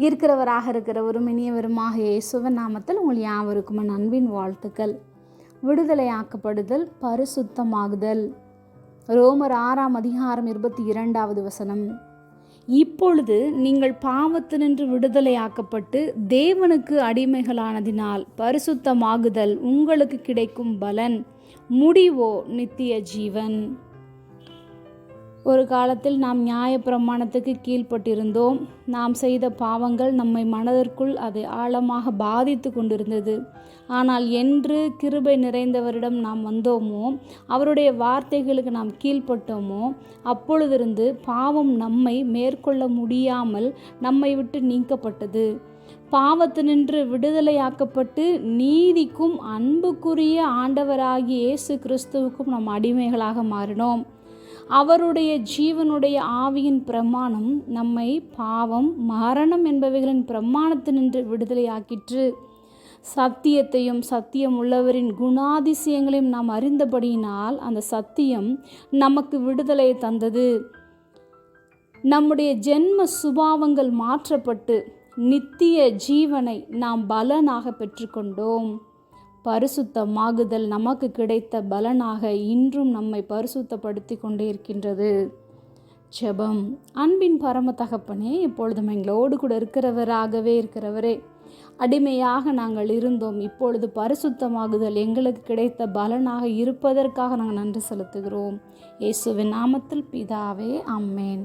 இருக்கிறவராக இருக்கிறவரும் இனியவருமாக இயேசுவன் நாமத்தில் உங்கள் யாவருக்கும் என் அன்பின் வாழ்த்துக்கள். விடுதலையாக்கப்படுதல் பரிசுத்தமாகுதல். ரோமர் ஆறாம் அதிகாரம் இருபத்தி இரண்டாவது வசனம். இப்பொழுது நீங்கள் பாவத்தினின்று விடுதலையாக்கப்பட்டு தேவனுக்கு அடிமைகளானதினால் பரிசுத்தமாகுதல் உங்களுக்கு கிடைக்கும் பலன். முடிவோ நித்திய ஜீவன். ஒரு காலத்தில் நாம் நியாயப்பிரமாணத்துக்கு கீழ்ப்பட்டிருந்தோம். நாம் செய்த பாவங்கள் நம்மை மனதிற்குள் அதை ஆழமாக பாதித்து கொண்டிருந்தது. ஆனால் என்று கிருபை நிறைந்தவரிடம் நாம் வந்தோமோ அவருடைய வார்த்தைகளுக்கு நாம் கீழ்ப்பட்டோமோ அப்பொழுதிருந்து பாவம் நம்மை மேற்கொள்ள முடியாமல் நம்மை விட்டு நீக்கப்பட்டது. பாவத்தினின்று விடுதலையாக்கப்பட்டு நீதிக்கும் அன்புக்குரிய ஆண்டவராகிய இயேசு கிறிஸ்துவுக்கும் நாம் அடிமைகளாக மாறினோம். அவருடைய ஜீவனுடைய ஆவியின் பிரமாணம் நம்மை பாவம் மரணம் என்பவைகளின் பிரமாணத்தினின்று விடுதலையாக்கிற்று. சத்தியத்தையும் சத்தியம் உள்ளவரின் குணாதிசயங்களையும் நாம் அறிந்தபடியினால் அந்த சத்தியம் நமக்கு விடுதலை தந்தது. நம்முடைய ஜென்ம சுபாவங்கள் மாற்றப்பட்டு நித்திய ஜீவனை நாம் பலனாக பெற்றுக்கொண்டோம். பரிசுத்தமாகுதல் நமக்கு கிடைத்த பலனாக இன்றும் நம்மை பரிசுத்தப்படுத்தி கொண்டே இருக்கின்றது ஜெபம். அன்பின் பரம தகப்பனே இப்பொழுதும் எங்களோடு கூட இருக்கிறவராகவே இருக்கிறவரே அடிமையாக நாங்கள் இருந்தோம். இப்பொழுது பரிசுத்தமாகுதல் எங்களுக்கு கிடைத்த பலனாக இருப்பதற்காக நாங்கள் நன்றி செலுத்துகிறோம். இயேசுவின் நாமத்தில் பிதாவே அம்மேன்